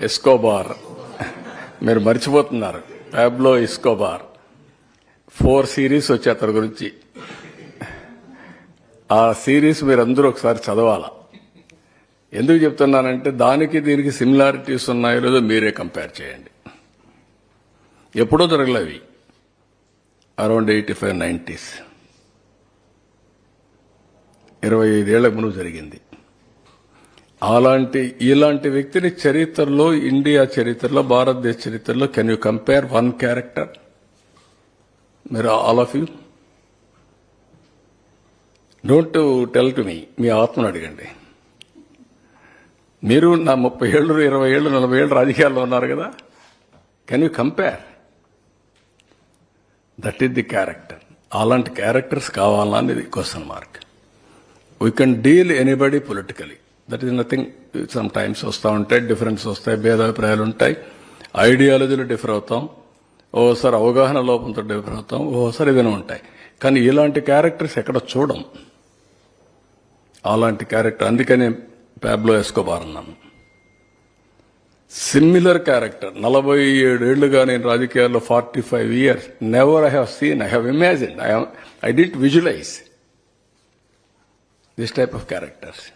Escobar. మీరు మర్చిపోతున్నారు. Pablo Escobar four series వచ్చే అతని గురించి. ఆ సిరీస్ మీరు అందరూ ఒకసారి చదవాలా? ఎందుకు చెప్తున్నానంటే దానికి దీనికి సిమిలారిటీస్ ఉన్నాయో లేదో మీరే కంపేర్ చేయండి. ఎప్పుడో జరగలేవి అరౌండ్ ఎయిటీ ఫైవ్ నైంటీస్ ఇరవై ఐదేళ్ళ ముందు జరిగింది. అలాంటి ఇలాంటి వ్యక్తిని చరిత్రలో ఇండియా చరిత్రలో భారతదేశ చరిత్రలో can you compare one character మీరు all of you don't tell to me మీ ఆత్మను అడగండి. మీరు నా ముప్పై ఏళ్ళు ఇరవై ఏళ్ళు నలభై ఏళ్ళు రాజకీయాల్లో ఉన్నారు కదా? Can you compare that is the character అలాంటి క్యారెక్టర్స్ కావాలా అనేది question mark we can deal anybody politically that is nothing some times వస్తూ ఉంటాయి డిఫరెన్స్ వస్తాయి భేదాభిప్రాయాలు ఉంటాయి. ఐడియాలజీలు డిఫర్ అవుతాం. ఓసారి అవగాహన లోపంతో డిఫర్ అవుతాం. ఓసారి ఏదైనా ఉంటాయి. కానీ ఇలాంటి క్యారెక్టర్స్ ఎక్కడ చూడం. అలాంటి క్యారెక్టర్ అందుకనే ప్యాబ్లో వేసుకోబారన్నాను సిమిలర్ క్యారెక్టర్ నలభై ఏడేళ్ళుగా నేను రాజకీయాల్లో forty five years never I have seen I have imagine I I didn't visualise this type of characters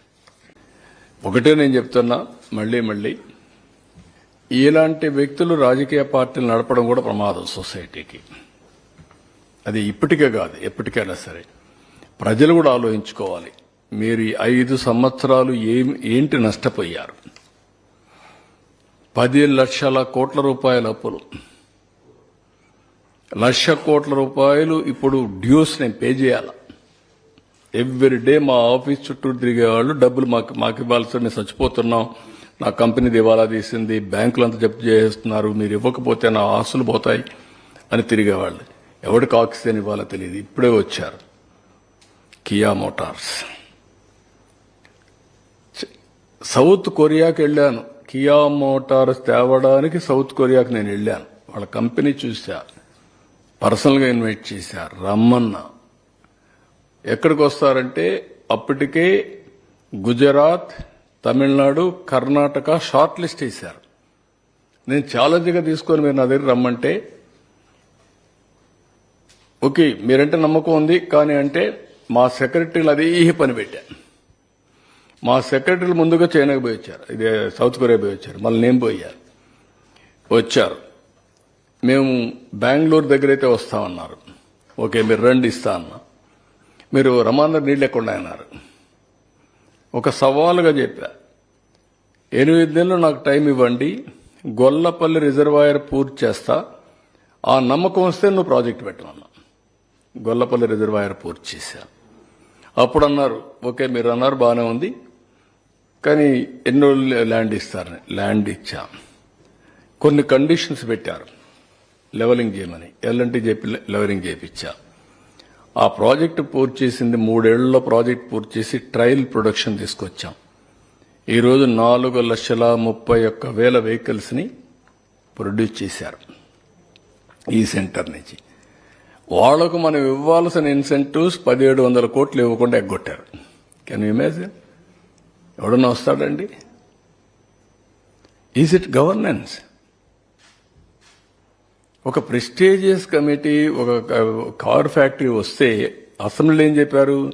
ఒకటే నేను చెప్తున్నా మళ్ళీ మళ్ళీ ఇలాంటి వ్యక్తులు రాజకీయ పార్టీలు నడపడం కూడా ప్రమాదం సొసైటీకి. అది ఇప్పటికే కాదు ఎప్పటికైనా సరే. ప్రజలు కూడా ఆలోచించుకోవాలి మీరు ఐదు సంవత్సరాలు ఏం ఏంటి నష్టపోయారు? పది లక్షల కోట్ల రూపాయల అప్పులు. లక్ష కోట్ల రూపాయలు ఇప్పుడు డ్యూస్ నేను పే చేయాలి? ఎవ్రీ డే మా ఆఫీస్ చుట్టూ తిరిగే వాళ్ళు డబ్బులు మాకు మాకు ఇవ్వాల్సి మేము చచ్చిపోతున్నాం. నా కంపెనీ దివాలా తీసింది. బ్యాంకులు అంతా జప్తు చేస్తున్నారు మీరు ఇవ్వకపోతే నా ఆస్తులు పోతాయి అని తిరిగేవాళ్ళు. ఎవరికి ఆక్సిజన్ ఇవ్వాలో తెలియదు. ఇప్పుడే వచ్చారు. Kia Motors. సౌత్ కొరియాకి వెళ్ళాను. కియా మోటార్స్ తేవడానికి సౌత్ కొరియాకి నేను వెళ్ళాను. వాళ్ళ కంపెనీ చూసా పర్సనల్గా ఇన్వైట్ చేశారు రమ్మన్నా. ఎక్కడికి వస్తారంటే అప్పటికే గుజరాత్ తమిళనాడు కర్ణాటక షార్ట్ లిస్ట్ వేశారు. నేను ఛాలెంజ్గా తీసుకొని మీరు నా దగ్గర రమ్మంటే ఓకే మీరంటే నమ్మకం ఉంది కానీ అంటే మా సెక్రటరీలు అదే పని పెట్టా మా సెక్రటరీలు ముందుగా చైనాకి పోయి వచ్చారు. ఇదే సౌత్ కొరియా పోయి వచ్చారు. మళ్ళీ నేను పోయారు వచ్చారు. మేము బెంగళూరు దగ్గర అయితే వస్తామన్నారు. ఓకే మీరు రండి ఇస్తా అన్నా. మీరు రమాందర్ నీళ్ళు లేకుండా అన్నారు. ఒక సవాలుగా చెప్పా. ఎనిమిది నెలలు నాకు టైం ఇవ్వండి గొల్లపల్లి రిజర్వాయర్ పూర్తి చేస్తా ఆ నమ్మకం వస్తే నువ్వు ప్రాజెక్ట్ పెట్టమన్నా. గొల్లపల్లి రిజర్వాయర్ పూర్తి చేశా. అప్పుడు అన్నారు ఓకే మీరు అన్నారు బాగానే ఉంది కానీ ఎన్ని రోజులు ల్యాండ్ ఇస్తారని ల్యాండ్ ఇచ్చా. కొన్ని కండిషన్స్ పెట్టారు. లెవలింగ్ చేయమని ఎల్ఎన్టీ చెప్పి లెవలింగ్ చేయించా ఆ ప్రాజెక్టు పూర్తి చేసింది మూడేళ్ళలో ప్రాజెక్ట్ పూర్తి చేసి ట్రయల్ ప్రొడక్షన్ తీసుకొచ్చాం. ఈరోజు నాలుగు లక్షల ముప్పై ఒక్క వేల వెహికల్స్ని ప్రొడ్యూస్ చేశారు ఈ సెంటర్ నుంచి. వాళ్ళకు మనం ఇవ్వాల్సిన ఇన్సెంటివ్స్ పదిహేడు వందల కోట్లు ఇవ్వకుండా ఎగ్గొట్టారు. కెన్ ఇమాజిన్ ఎవడన్నా వస్తాడండి? ఈజ్ ఇట్ గవర్నెన్స్ ఒక ప్రెస్టీజియస్ కమిటీ ఒక కార్ ఫ్యాక్టరీ వస్తే అసెంబ్లీలో ఏం చెప్పారు?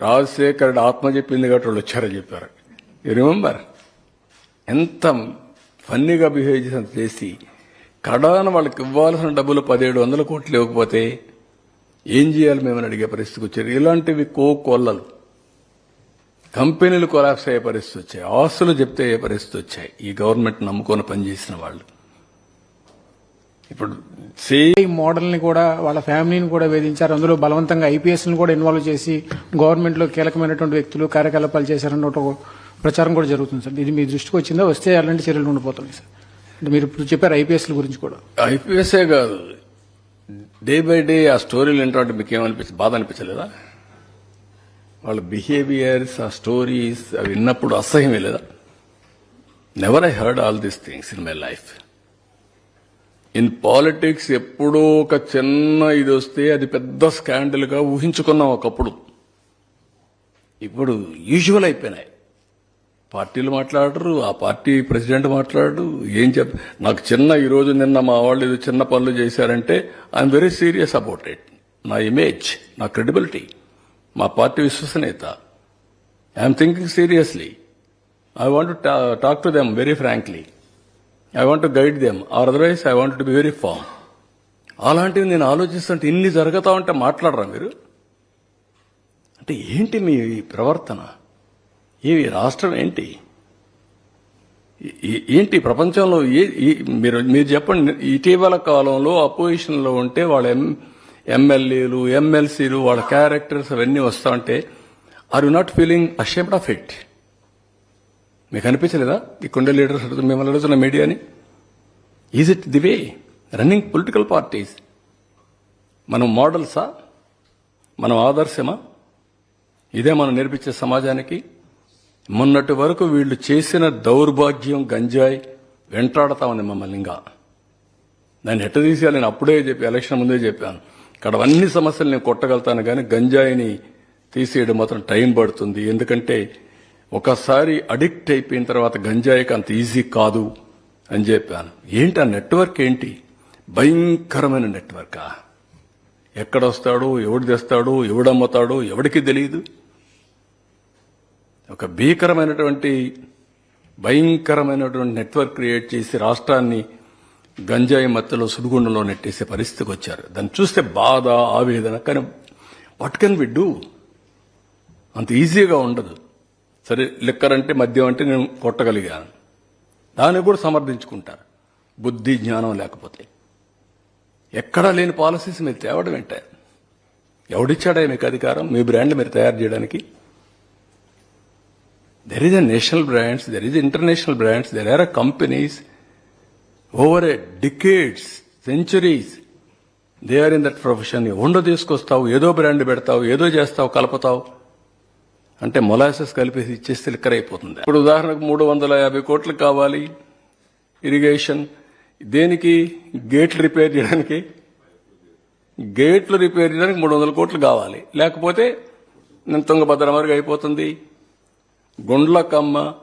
రాజశేఖరుడు ఆత్మ చెప్పింది కాబట్టి వాళ్ళు వచ్చారని చెప్పారు. రిమెంబర్ ఎంత ఫన్నీగా బిహేవ్ చేసి అంత చేసి కడాన వాళ్ళకి ఇవ్వాల్సిన డబ్బులు పదిహేడు వందల కోట్లు ఇవ్వకపోతే ఏం చేయాలి మేమని అడిగే పరిస్థితికి వచ్చారు. ఇలాంటివి కో కొల్లలు. కంపెనీలు కొలాప్స్ అయ్యే పరిస్థితి వచ్చాయి. ఆస్తులు చెప్తే అయ్యే పరిస్థితి వచ్చాయి. ఈ గవర్నమెంట్ నమ్ముకొని పనిచేసిన వాళ్ళు. ఇప్పుడు సే ఈ మోడల్ని కూడా వాళ్ళ ఫ్యామిలీని కూడా వేధించారు. అందులో బలవంతంగా ఐపీఎస్ని కూడా ఇన్వాల్వ్ చేసి గవర్నమెంట్లో కీలకమైనటువంటి వ్యక్తులు కార్యకలాపాలు చేశారన్న ఒక ప్రచారం కూడా జరుగుతుంది సార్. ఇది మీ దృష్టికి వచ్చిందా? వస్తే అలాంటి చర్యలు ఉండిపోతున్నాయి సార్. అంటే మీరు ఇప్పుడు చెప్పారు ఐపీఎస్ గురించి కూడా. ఐపీఎస్ఏ కాదు. డే బై డే ఆ స్టోరీలు ఏంటంటే మీకు ఏమనిపించింది బాధ అనిపించలేదా? వాళ్ళ బిహేవియర్స్ ఆ స్టోరీస్ అవి విన్నప్పుడు అసహ్యం లేదా never I heard all these things in my life in politics ఎప్పుడో ఒక చిన్న ఇది వస్తే అది పెద్ద స్కాండల్గా ఊహించుకున్నాం ఒకప్పుడు. ఇప్పుడు యూజువల్ అయిపోయినాయి. పార్టీలు మాట్లాడరు ఆ పార్టీ ప్రెసిడెంట్ మాట్లాడరు ఏం చెప్ నాకు చిన్న ఈరోజు నిన్న మా వాళ్ళు ఏదో చిన్న పనులు చేశారంటే I'm very serious about it నా ఇమేజ్ నా క్రెడిబిలిటీ మా పార్టీ విశ్వసనీయత. I'm thinking seriously I want talk to them very frankly I want to guide them or otherwise I want to be very firm అలాంటివి నేను ఆలోచిస్తుంటే ఇన్ని జరుగుతా ఉంటే మాట్లాడరా మీరు? అంటే ఏంటి మీ ప్రవర్తన? ఏవి రాష్ట్రం ఏంటి? ఏంటి ప్రపంచంలో ఏ ఏ- మీరు మీరు చెప్పండి ఇటీవల కాలంలో అపోజిషన్లో ఉంటే వాళ్ళ ఎం ఎమ్మెల్యేలు ఎమ్మెల్సీలు వాళ్ళ క్యారెక్టర్స్ అవన్నీ వస్తా ఉంటే are you not feeling ashamed of it మీకు అనిపించలేదా? ఇక్కడ లీడర్స్ అడుగుతున్న మిమ్మల్ని అడుగుతున్న మీడియాని? Is it the way running political parties మనం మోడల్సా? మనం ఆదర్శమా? ఇదే మనం నేర్పించే సమాజానికి. మొన్నటి వరకు వీళ్ళు చేసిన దౌర్భాగ్యం గంజాయి వెంటాడుతా ఉంది మమ్మల్ని ఇంకా. దాన్ని ఎట్ట తీసేయాలి? నేను అప్పుడే చెప్పి ఎలక్షన్ ముందే చెప్పాను. ఇక్కడ అన్ని సమస్యలు నేను కొట్టగలుగుతాను కానీ గంజాయిని తీసేయడం మాత్రం టైం పడుతుంది. ఎందుకంటే ఒకసారి అడిక్ట్ అయిపోయిన తర్వాత గంజాయికి అంత ఈజీ కాదు అని చెప్పాను. ఏంటి ఆ నెట్వర్క్ ఏంటి? భయంకరమైన నెట్వర్కా? ఎక్కడొస్తాడు ఎవడు తెస్తాడు ఎవడమ్ముతాడు ఎవడికి తెలియదు ఒక భీకరమైనటువంటి భయంకరమైనటువంటి నెట్వర్క్ క్రియేట్ చేసి రాష్ట్రాన్ని గంజాయి మత్తులో సుడిగుండంలో నెట్టేసే పరిస్థితికి వచ్చారు. దాన్ని చూస్తే బాధ ఆవేదన కానీ వాట్ కెన్ వి డూ అంత ఈజీగా ఉండదు. సరే లిక్కర్ అంటే మద్యం అంటే నేను కొట్టగలిగాను. దాన్ని కూడా సమర్థించుకుంటారు. బుద్ధి జ్ఞానం లేకపోతే. ఎక్కడా లేని పాలసీస్ మీరు తేవడం ఏంటే? ఎవడిచ్చాడా మీకు అధికారం? మీ బ్రాండ్ మీరు తయారు చేయడానికి? There is a national brands there is international brands there are a companies over a decades centuries they are in that profession ఉండో తీసుకొస్తావు ఏదో బ్రాండ్ పెడతావు ఏదో చేస్తావు కలుపుతావు. అంటే మొలాసెస్ కలిపేసి ఇచ్చేస్తే లిక్కర్ అయిపోతుంది. ఇప్పుడు ఉదాహరణకు మూడు వందల యాభై కోట్లు కావాలి. ఇరిగేషన్. దేనికి? గేట్లు రిపేర్ చేయడానికి. గేట్లు రిపేర్ చేయడానికి మూడు వందల కోట్లు కావాలి. లేకపోతే నేను తుంగభద్ర వరకు అయిపోతుంది. గుండ్లకమ్మ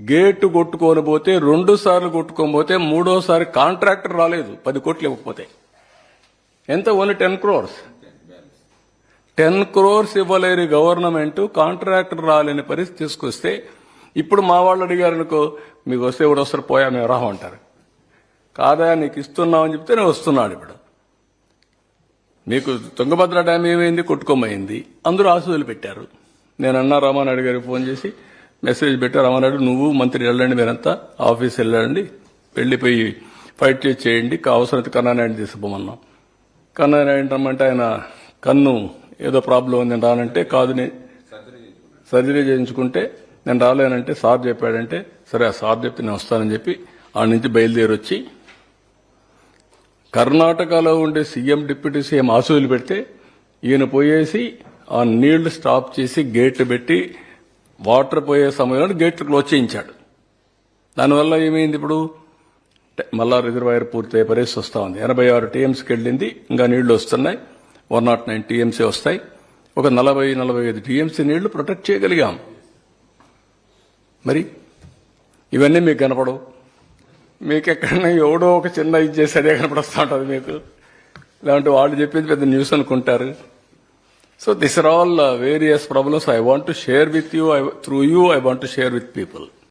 గేటు కొట్టుకొని పోతే రెండు సార్లు కొట్టుకొని పోతే మూడోసారి కాంట్రాక్టర్ రాలేదు. పది కోట్లు ఇవ్వకపోతే. ఎంత? Only ten crores. Ten crores ఇవ్వలేని గవర్నమెంట్ కాంట్రాక్టర్ రాలేని పరిస్థితి తీసుకొస్తే ఇప్పుడు మా వాళ్ళు అడిగారు అనుకో మీకు వస్తే ఇప్పుడు వస్తారు? పోయా మేము రాహం అంటారు. కాదా నీకు ఇస్తున్నామని చెప్తే నేను వస్తున్నాడు ఇప్పుడు. మీకు తుంగభద్ర డ్యామ్ ఏమైంది? కొట్టుకోమైంది? అందరూ ఆశలు పెట్టారు. నేను అన్నా రామానాయుడు గారికి ఫోన్ చేసి మెసేజ్ పెట్టా రామానాయుడు నువ్వు మంత్రి వెళ్ళండి మీరంతా ఆఫీస్ వెళ్ళండి వెళ్ళిపోయి ఫైట్ చేసి చేయండి అవసరమైతే కన్నానాయుడు తీసుకుపోమన్నాం. కన్నానాయుడు రమ్మంటే ఆయన కన్ను ఏదో ప్రాబ్లం ఉంది నేను రానంటే కాదు నేను సర్జరీ చేయించుకుంటే నేను రాలేనంటే సార్ చెప్పాడంటే సరే ఆ సార్ చెప్తే నేను వస్తానని చెప్పి ఆడ నుంచి బయలుదేరి వచ్చి కర్ణాటకలో ఉండే సీఎం డిప్యూటీ సీఎం ఆసూలు పెడితే ఈయన పోయేసి ఆ నీళ్ళు స్టాప్ చేసి గేట్లు పెట్టి వాటర్ పోయే సమయంలో గేట్లు క్లోజ్ చేయించాడు. దానివల్ల ఏమైంది ఇప్పుడు? మళ్ళా రిజర్వాయర్ పూర్తయ్యే పరిస్థితి వస్తూ ఉంది. ఎనభై ఆరు టీఎంస్కి వెళ్ళింది ఇంకా నీళ్ళు వస్తున్నాయి. వన్ నాట్ నైన్ టీఎంసీ వస్తాయి. ఒక నలభై నలభై ఐదు టీఎంసీ నీళ్ళు ప్రొటెక్ట్ చేయగలిగాం. మరి ఇవన్నీ మీకు కనపడవు. మీకు ఎక్కడైనా ఎవడో ఒక చిన్న ఇది చేసి అదే ఉంటుంది మీకు. లేదంటే వాళ్ళు చెప్పేది పెద్ద న్యూస్ అనుకుంటారు. So this are all various problems I want to share with you I through you I want to share with people.